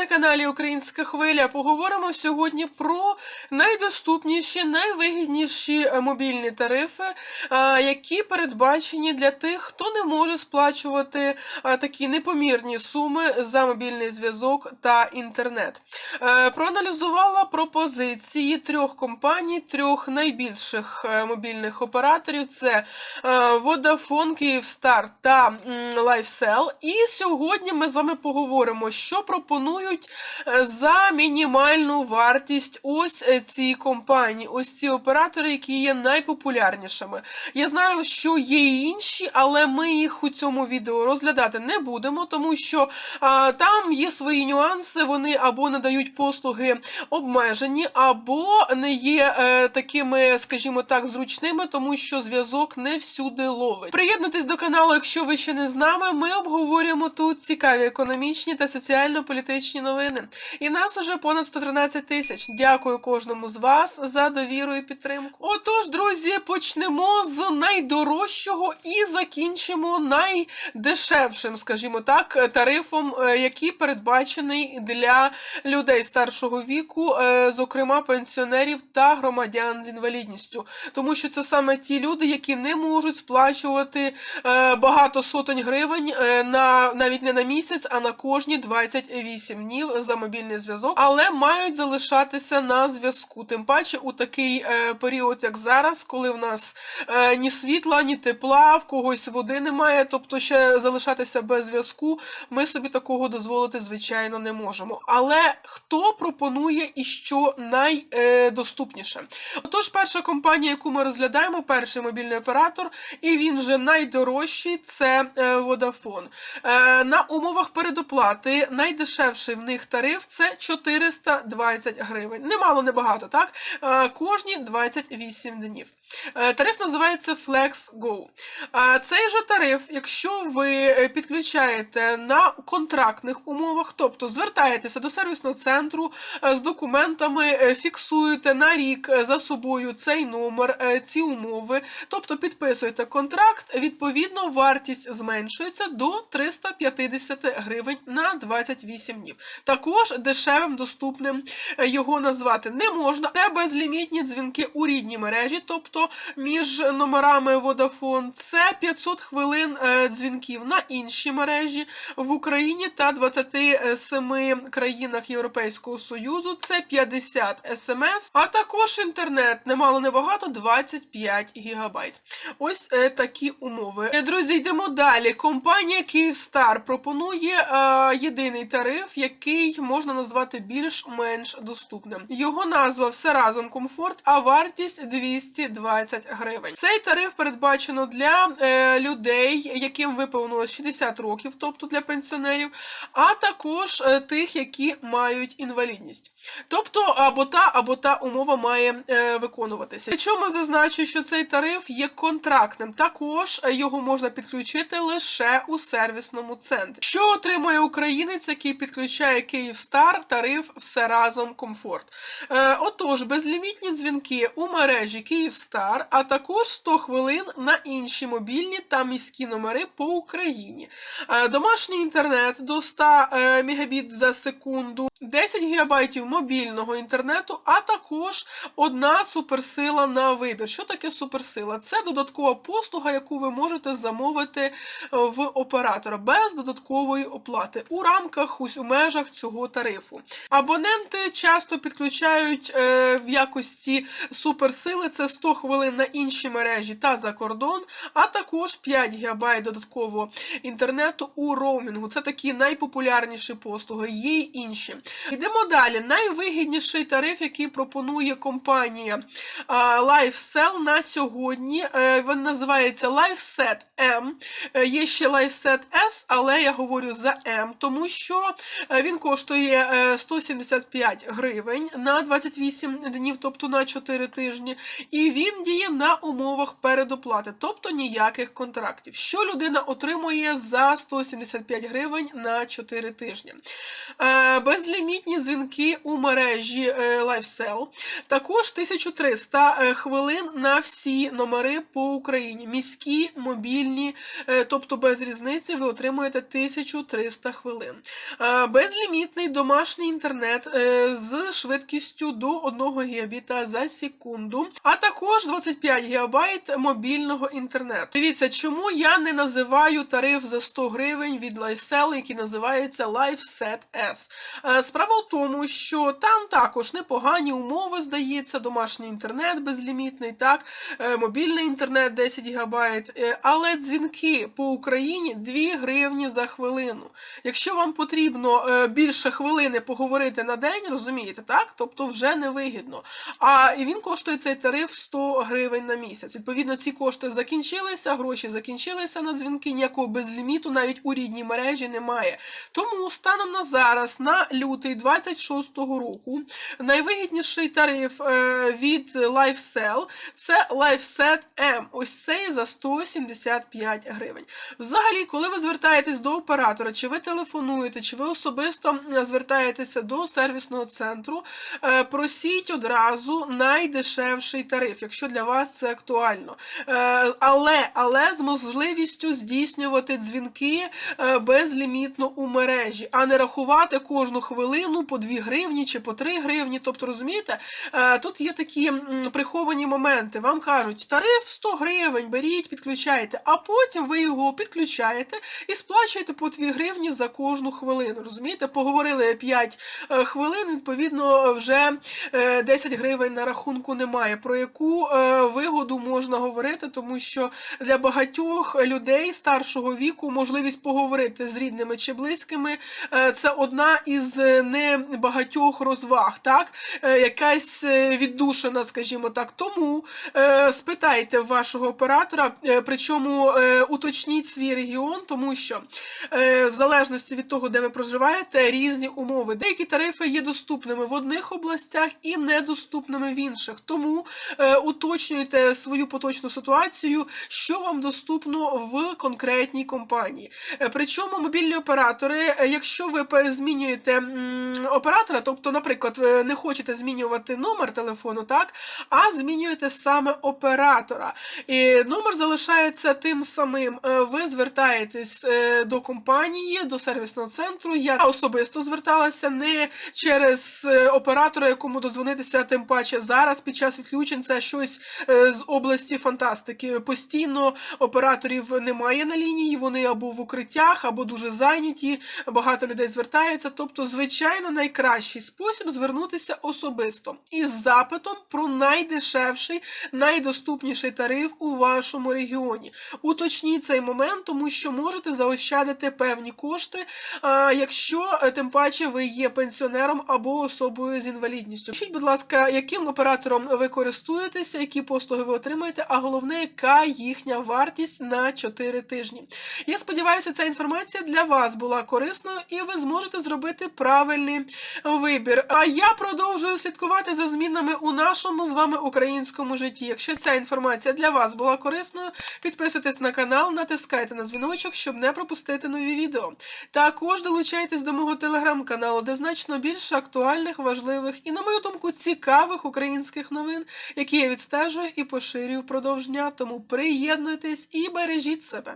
на каналі Українська Хвиля. Поговоримо сьогодні про найдоступніші, найвигідніші е, мобільні тарифи, е, які передбачені для тих, хто не може сплачувати е, такі непомірні суми за мобільний зв'язок та інтернет. Проаналізувала пропозиції трьох компаній, трьох найбільших мобільних операторів: це Vodafone, Kyivstar та м, LifeSell. І сьогодні ми з вами поговоримо, що пропонують е, за мінімальну вартість ось е, ці компанії, ось ці оператори, які є найпопулярнішими. Я знаю, що є інші, але ми їх у цьому відео розглядати не будемо, тому що а, там є свої нюанси. Вони або надають послуги обмежені, або не є е, такими, скажімо так, зручними, тому що зв'язок не всюди ловить. Приєднуйтесь до каналу, якщо ви ще не з нами. Ми обговорюємо тут цікаві економічні та соціально-політичні новини. І нас уже понад 113 тисяч. Дякую кожному з вас за довіру і підтримку. Отож, друзі, почнемо з найдорожчого і закінчимо найдешевшим, скажімо так, тарифом, е, який передбачений для людей старшого віку, е, зокрема пенсіонерів та громадян з інвалідністю, тому що це саме ті люди, які не можуть сплачувати е, багато сотень гривень на навіть не на місяць, а на кожні 28 днів за мобільний зв'язок, але мають залишатися на зв'язку. Тим паче у такий е, період, як зараз, коли в нас е, ні світла, ні тепла, в когось води немає, тобто ще залишатися без зв'язку, ми собі такого дозволити, звичайно, не можемо. Але хто пропонує і що найдоступніше? Отож, перша компанія, яку ми розглядаємо, перший мобільний оператор, і він же найдорожчий це е, Vodafone. Е, На умовах передоплати найдешевший в них тариф це 420 гривень. Немало, небагато, так? Е, Кожні 28 днів. Е, Тариф називається Flex Go. А Цей же тариф, якщо ви е, підключаєте на контрактних умовах, тобто звертаєтеся до сервісного центру е, з документами, е, фіксуєте на рік е, за собою цей номер, е, ці умови, тобто підписуєте контракт, відповідно, вартість зменшується до 350 гривень на 28 днів. Також дешевим доступним е, його назвати не можна. Це безлімітні дзвінки у рідній мережі, тобто між номерами Vodafone. Це 500 хвилин е, дзвінків на інші мережі в Україні та 27 країнах Європейського Союзу. Це 50 смс, а також інтернет. Немало небагато 25 гігабайт. Ось е, такі умови. Друзі, йдемо далі. Компанія Kyivstar пропонує єдиний тариф, який можна назвати більш-менш доступним. Його назва все разом комфорт, а вартість 220 гривень. Цей тариф передбачено для е, людей, яким виповнилось 60 років, тобто для пенсіонерів, а також е, тих, які мають інвалідність. Тобто або та, або та умова має е, виконуватися. Причому зазначу, що цей тариф є контрактним. Також е, його можна підключити лише у сервісному центрі. Що отримує українець, який підключає Київстар, тариф все разом комфорт. Е, отож, безлімітні дзвінки у мережі Київстар, а також 100 хвилин на інші мобільні та міські номери по Україні. Е, домашній інтернет до 100 е, мегабіт за секунду, 10 гігабайтів мобільного інтернету, а також одна суперсила на вибір. Що таке суперсила? Це додаткова послуга, яку ви можете замовити е, в оператора без додаткової оплати у рамках ось у межах цього тарифу. Абоненти часто підключають е, в якості суперсили це 100 хвилин на інші мережі та за кордон, а також 5 ГБ додаткового інтернету у роумінгу. Це такі найпопулярніші послуги, є й інші. Йдемо далі. Найвигідніший тариф, який пропонує компанія а, LifeSell на сьогодні. е, Він називається LifeSet M. Е, Є ще LifeSet S, але я говорю за M, тому що е, він коштує е, 175 гривень на 28 днів, тобто на 4 тижні. І він діє на умовах передоплати, тобто ніяких контрактів. Що людина отримує за 175 гривень на 4 тижні? Е, Безлімітні дзвінки у мережі е, Також 1300 е, хвилин на всі номери по Україні. Міські, мобільні, е, тобто без різниці ви отримуєте 1300 хвилин. Е, Без безлімітний домашній інтернет е, з швидкістю до 1 гігабіта за секунду, а також 25 гігабайт мобільного інтернету. Дивіться, чому я не називаю тариф за 100 гривень від LifeSell, який називається LifeSet S. Е, Справа в тому, що там також непогані умови, здається, домашній інтернет безлімітний, так, е, мобільний інтернет 10 гігабайт, е, але дзвінки по Україні 2 гривні за хвилину. Якщо вам потрібно більше хвилини поговорити на день, розумієте, так? Тобто вже невигідно. А і він коштує цей тариф 100 гривень на місяць. Відповідно, ці кошти закінчилися, гроші закінчилися на дзвінки, ніякого безліміту навіть у рідній мережі немає. Тому станом на зараз, на лютий 26-го року, найвигідніший тариф е, від LifeSell це LifeSet M. Ось цей за 175 гривень. Взагалі, коли ви звертаєтесь до оператора, чи ви телефонуєте, чи ви особисто е, звертаєтеся до сервісного центру, е, просіть одразу найдешевший тариф, якщо для вас це актуально. Е, Але, але з можливістю здійснювати дзвінки безлімітно у мережі, а не рахувати кожну хвилину по 2 гривні чи по 3 гривні. Тобто, розумієте, тут є такі приховані моменти. Вам кажуть, тариф 100 гривень, беріть, підключайте, а потім ви його підключаєте і сплачуєте по 2 гривні за кожну хвилину. Розумієте, поговорили 5 е, хвилин, відповідно, вже е, 10 гривень на рахунку немає. Про яку е, вигоду можна говорити, тому що для багатьох людей старшого віку можливість поговорити з рідними чи близькими е, це одна із е, небагатьох розваг, так? Е, Якась е, віддушина, скажімо так. Тому е, спитайте вашого оператора, е, причому е, уточніть свій регіон, тому що е, в залежності від того, де ви проживаєте, різні умови. Деякі тарифи є доступними в одних областях і недоступними в інших. Тому е, уточнюйте свою поточну ситуацію, що вам доступно в конкретній компанії. Е, Причому мобільні оператори, е, якщо ви змінюєте оператора, тобто, наприклад, не хочете змінювати номер телефону, так, а змінюєте саме оператора. І номер залишається тим самим. Е, Ви звертаєтесь до компанії, до сервісного центру. Я особисто зверталася не через е, оператора, якому дозвонитися, тим паче зараз під час відключень це щось е, з області фантастики. Постійно операторів немає на лінії, вони або в укриттях, або дуже зайняті. Багато людей звертається. Тобто, звичайно, найкращий спосіб звернутися особисто із запитом про найдешевший, найдоступніший тариф у вашому регіоні. Уточніть цей момент, тому що можете заощадити певні кошти, а, е, тим паче ви є пенсіонером або особою з інвалідністю. Пишіть, будь ласка, яким оператором ви користуєтеся, які послуги ви отримаєте, а головне, яка їхня вартість на 4 тижні. Я сподіваюся, ця інформація для вас була корисною і ви зможете зробити правильний вибір. А я продовжую слідкувати за змінами у нашому з вами українському житті. Якщо ця інформація для вас була корисною, підписуйтесь на канал, натискайте на дзвіночок, щоб не пропустити нові відео. Також долучайтесь до мого телеграм-каналу, де значно більше актуальних, важливих і, на мою думку, цікавих українських новин, які я відстежую і поширюю впродовж дня. Тому приєднуйтесь і бережіть себе.